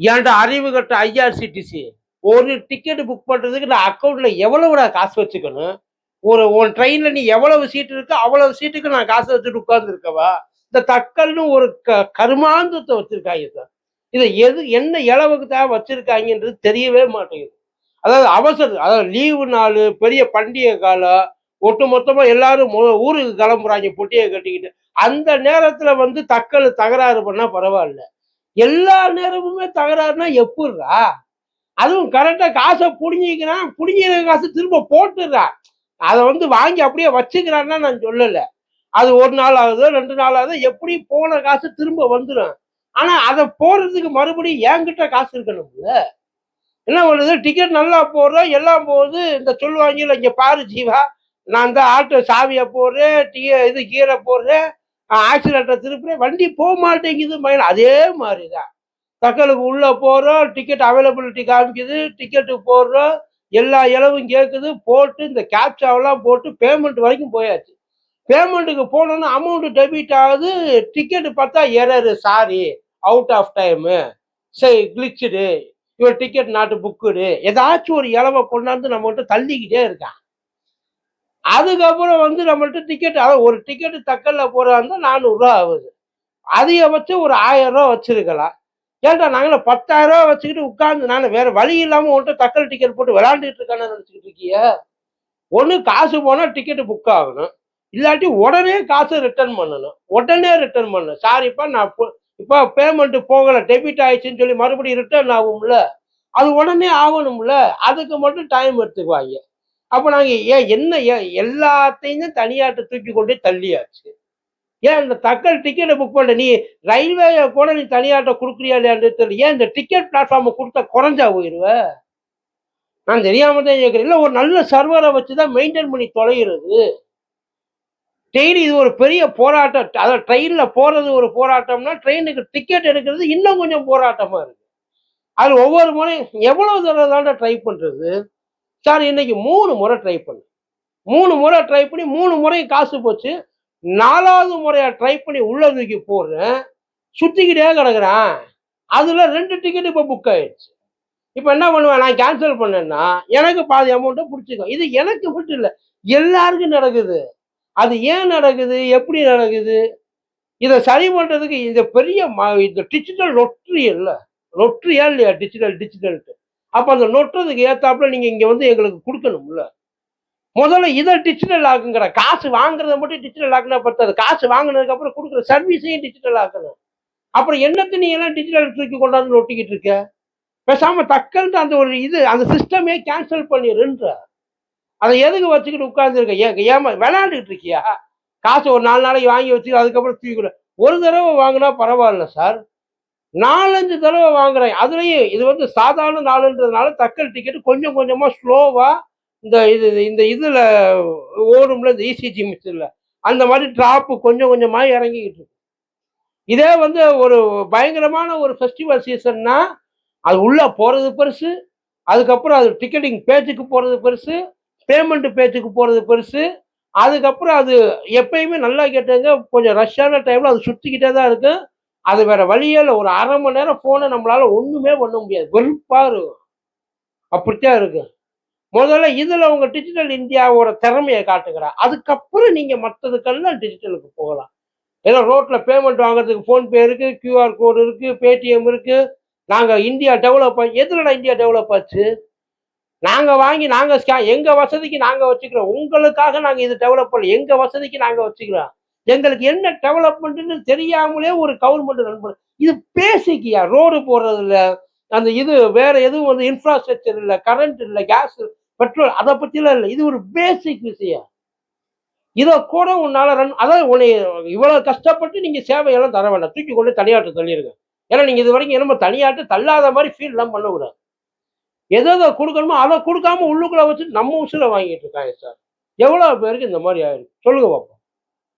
ஏன்டா அறிவு கட்ட ஐஆர்சிடிசி ஒரு டிக்கெட் புக் பண்ணுறதுக்கு நான் அக்கௌண்ட்டில் எவ்வளவு நான் காசு வச்சுக்கணும்? ஒரு உன் ட்ரெயினில் நீ எவ்வளவு சீட் இருக்கோ அவ்வளவு சீட்டுக்கு நான் காசு வச்சுட்டு உட்காந்துருக்கவா இந்த தக்கல்னு ஒரு க கருமாந்தத்தை வச்சுருக்காங்க சார். இதை எது என்ன இளவுக்கு தான் வச்சுருக்காங்கன்றது தெரியவே மாட்டேங்குது. அதாவது அவசரம் அதாவது லீவு நாள் பெரிய பண்டிகை காலம் ஒட்டு மொத்தமாக எல்லாரும் ஊருக்கு கிளம்புறாங்க பொட்டியை கட்டிக்கிட்டு. அந்த நேரத்தில் வந்து தக்கல் தகராறு பண்ணால் பரவாயில்ல. எல்லா நேரமுமே தகராறுனா எப்படிரா அதுவும் கரெக்டா காசை புடுங்கிக்கிறான் புடுங்கிற காசு திரும்ப போட்டுடுறான் அதை வந்து வாங்கி அப்படியே வச்சுக்கிறான்னா நான் சொல்லல. அது ஒரு நாள் ஆகுதோ ரெண்டு நாள் ஆகுதோ எப்படி போன காசு திரும்ப வந்துடும் ஆனா அதை போறதுக்கு மறுபடியும் என்கிட்ட காசு இருக்கணும்ல என்ன பண்ணுது? டிக்கெட் நல்லா போடுறோம். எல்லாம் போகுது. இந்த சொல்லுவாங்கல்ல இங்க பாரு ஜீவா நான் தான் ஆட்டோ சாவியை போடுறேன் டீ இது கீரை போடுறேன். ஆக்சிலேட்டரை திருப்புறேன் வண்டி போக மாட்டேங்குது மயில் அதே மாதிரி தான் தக்கலுக்கு உள்ளே போகிறோம் டிக்கெட் அவைலபிலிட்டி காமிக்குது டிக்கெட்டு போடுறோம் எல்லா இளவும் கேட்குது போட்டு இந்த கேப்சாவெல்லாம் போட்டு பேமெண்ட் வரைக்கும் போயாச்சு. பேமெண்ட்டுக்கு போனோன்னா அமௌண்ட்டு டெபிட் ஆகுது டிக்கெட்டு பார்த்தா error sorry out of time சரி கிளிச்சுடு இவர் டிக்கெட் நாட்டு புக்குடு ஏதாச்சும் ஒரு இளவை கொண்டாந்து நம்மகிட்ட தள்ளிக்கிட்டே இருக்கான். அதுக்கப்புறம் வந்து நம்மள்ட்ட டிக்கெட் அதாவது ஒரு டிக்கெட்டு தக்கல்ல போறதா இருந்தால் நானூறுரூவா ஆகுது. அதிகபட்சம் ஒரு ஆயிரம் ரூபா வச்சிருக்கலாம். ஏன்டா நாங்களும் பத்தாயிரம் ரூபா வச்சுக்கிட்டு உட்காந்து நான் வேற வழி இல்லாமல் உன்கிட்ட தக்கல் டிக்கெட் போட்டு விளாண்டுட்டு இருக்கானு நினச்சிக்கிட்டு இருக்கிய? ஒன்று காசு போனால் டிக்கெட்டு புக் ஆகணும். இல்லாட்டி உடனே காசு ரிட்டர்ன் பண்ணணும். உடனே ரிட்டர்ன் பண்ணணும். சாரிப்பா நான் இப்போ பேமெண்ட்டு போகலை டெபிட் ஆயிடுச்சுன்னு சொல்லி மறுபடியும் ரிட்டர்ன் ஆகும்ல? அது உடனே ஆகணும்ல? அதுக்கு மட்டும் டைம் எடுத்துக்குவாங்க. அப்போ நாங்கள் ஏன் என்ன ஏன் எல்லாத்தையும் தனியாட்டு தூக்கி கொண்டு தள்ளியாச்சு? ஏன் இந்த தக்கல் டிக்கெட்டை புக் பண்ண நீ ரயில்வே கூட நீ தனியாட்ட கொடுக்குறியா இல்லையான்னு தெரியல. ஏன் இந்த டிக்கெட் பிளாட்ஃபார்மை கொடுத்தா குறைஞ்சா போயிடுவ நான் தெரியாம தான் கேட்குறேன் இல்லை ஒரு நல்ல சர்வரை வச்சு தான் மெயின்டைன் பண்ணி தொலைகிறது. டெய்லி இது ஒரு பெரிய போராட்டம். அதாவது ட்ரெயினில் போகிறது ஒரு போராட்டம்னா ட்ரெயினுக்கு டிக்கெட் எடுக்கிறது இன்னும் கொஞ்சம் போராட்டமாக இருக்குது அது ஒவ்வொரு முறையும் எவ்வளவு தடவை தாண்டா ட்ரை பண்ணுறது சார் இன்னைக்கு மூணு முறை ட்ரை பண்ணு. மூணு முறை ட்ரை பண்ணி மூணு முறையும் காசு போச்சு. நாலாவது முறையாக ட்ரை பண்ணி உள்ள தூக்கி போடுறேன். சுற்றிக்கிட்டே கிடக்குறேன். அதில் ரெண்டு டிக்கெட் இப்போ புக் ஆயிடுச்சு. இப்போ என்ன பண்ணுவேன்? நான் கேன்சல் பண்ணேன்னா எனக்கு பாதி அமௌண்ட்டை பிடிச்சிக்கோ இது எனக்கு மட்டும் இல்லை எல்லாருக்கும் நடக்குது. அது ஏன் நடக்குது? எப்படி நடக்குது? இதை சரி பண்ணுறதுக்கு இந்த பெரிய ம- இந்த டிஜிட்டல் லொட்ரி இல்லை. லொட்ரியா இல்லையா? டிஜிட்டல் டிஜிட்டல்ட்டு அப்போ அந்த நொட்டுறதுக்கு ஏத்தாப்புல நீங்க இங்க வந்து எங்களுக்கு கொடுக்கணும்ல. முதல்ல இதை டிஜிட்டல் ஆக்குங்கிற காசு வாங்குறத மட்டும் டிஜிட்டல் ஆக்குனா பத்தாது. காசு வாங்கினதுக்கு அப்புறம் கொடுக்குற சர்வீஸையும் டிஜிட்டல் ஆக்கணும். அப்புறம் என்னத்தை நீ எல்லாம் டிஜிட்டல் தூக்கி கொண்டாந்து ஒட்டிக்கிட்டு இருக்க? பேசாம தக்கன்ட்டு அந்த ஒரு இது அந்த சிஸ்டமே கேன்சல் பண்ணிடுன்ற அதை எதுக்கு வச்சுக்கிட்டு உட்கார்ந்துருக்க? ஏ ஏமா விளையாண்டுக்கிட்டு இருக்கியா? காசு ஒரு நாலு நாளைக்கு வாங்கி வச்சு அதுக்கப்புறம் தூக்கிட ஒரு தடவை வாங்கினா பரவாயில்ல சார். நாலஞ்சு தடவை வாங்குறேன். அதுலேயும் இது வந்து சாதாரண நாளுன்றதுனால தக்கல் டிக்கெட் கொஞ்சம் கொஞ்சமாக ஸ்லோவாக இந்த இது இந்த இதில் ஓடும்ல இந்த இசிஜி மிஷினில் அந்த மாதிரி ட்ராப்பு கொஞ்சம் கொஞ்சமாக இறங்கிக்கிட்டு இருக்கு. இதே வந்து ஒரு பயங்கரமான ஒரு ஃபெஸ்டிவல் சீசன்னா அது உள்ளே போகிறது பெருசு அதுக்கப்புறம் அது டிக்கெட்டிங் பேஜுக்கு போகிறது பெருசு பேமெண்ட் பேஜுக்கு போகிறது பெருசு அதுக்கப்புறம் அது எப்பயுமே நல்லா கேட்டாங்க கொஞ்சம் ரஷ்ஷான டைமில் அது சுற்றிக்கிட்டே தான் இருக்கும் அது வேற வழியே இல்லை. ஒரு அரை மணி நேரம் ஃபோனை நம்மளால ஒன்றுமே பண்ண முடியாது. வெறுப்பாக இருக்கும். அப்படித்தான் இருக்கு முதல்ல இதில் உங்க டிஜிட்டல் இந்தியாவோட திறமையை காட்டுகிறா அதுக்கப்புறம் நீங்க மற்றதுக்கெல்லாம் டிஜிட்டலுக்கு போகலாம். ஏதோ ரோட்ல பேமெண்ட் வாங்குறதுக்கு ஃபோன்பே இருக்கு கியூஆர் கோடு இருக்கு பேடிஎம் இருக்கு. நாங்க இந்தியா டெவலப் ஆகி எதுலடா இந்தியா டெவலப் ஆச்சு? நாங்க வாங்கி நாங்க ஸ்கே- எங்க வசதிக்கு நாங்க வச்சுக்கிறோம். உங்களுக்காக நாங்க இது டெவலப் பண்ணல. எங்க வசதிக்கு நாங்க வச்சுக்கிறோம். எங்களுக்கு என்ன டெவலப்மெண்ட்னு தெரியாமலே ஒரு கவர்மெண்ட் ரன் பண்ண இது பேசிக்கியா? ரோடு போடுறது இல்லை அந்த இது வேற எதுவும் வந்து இன்ஃப்ராஸ்ட்ரக்சர் இல்லை கரண்ட் இல்லை கேஸ் பெட்ரோல் அதை பற்றிலாம் இல்லை. இது ஒரு பேசிக் விஷயம். இதை கூட உன்னால ரன் அதாவது உன்னை இவ்வளவு கஷ்டப்பட்டு நீங்க சேவையெல்லாம் தர வேண்டாம். தூக்கி கொண்டு தனியாட்டு தள்ளிடுங்க ஏன்னா நீங்க இது வரைக்கும் என்னமோ தனியாட்டு தள்ளாத மாதிரி ஃபீல் எல்லாம் பண்ணக்கூடாது. எதை எதை கொடுக்கணுமோ அதை கொடுக்காம உள்ளுக்குள்ள வச்சு நம்ம உசுர வாங்கிட்டு இருக்காங்க சார். எவ்வளோ பேருக்கு இந்த மாதிரி ஆயிருக்கு? சொல்லுங்க பாப்பா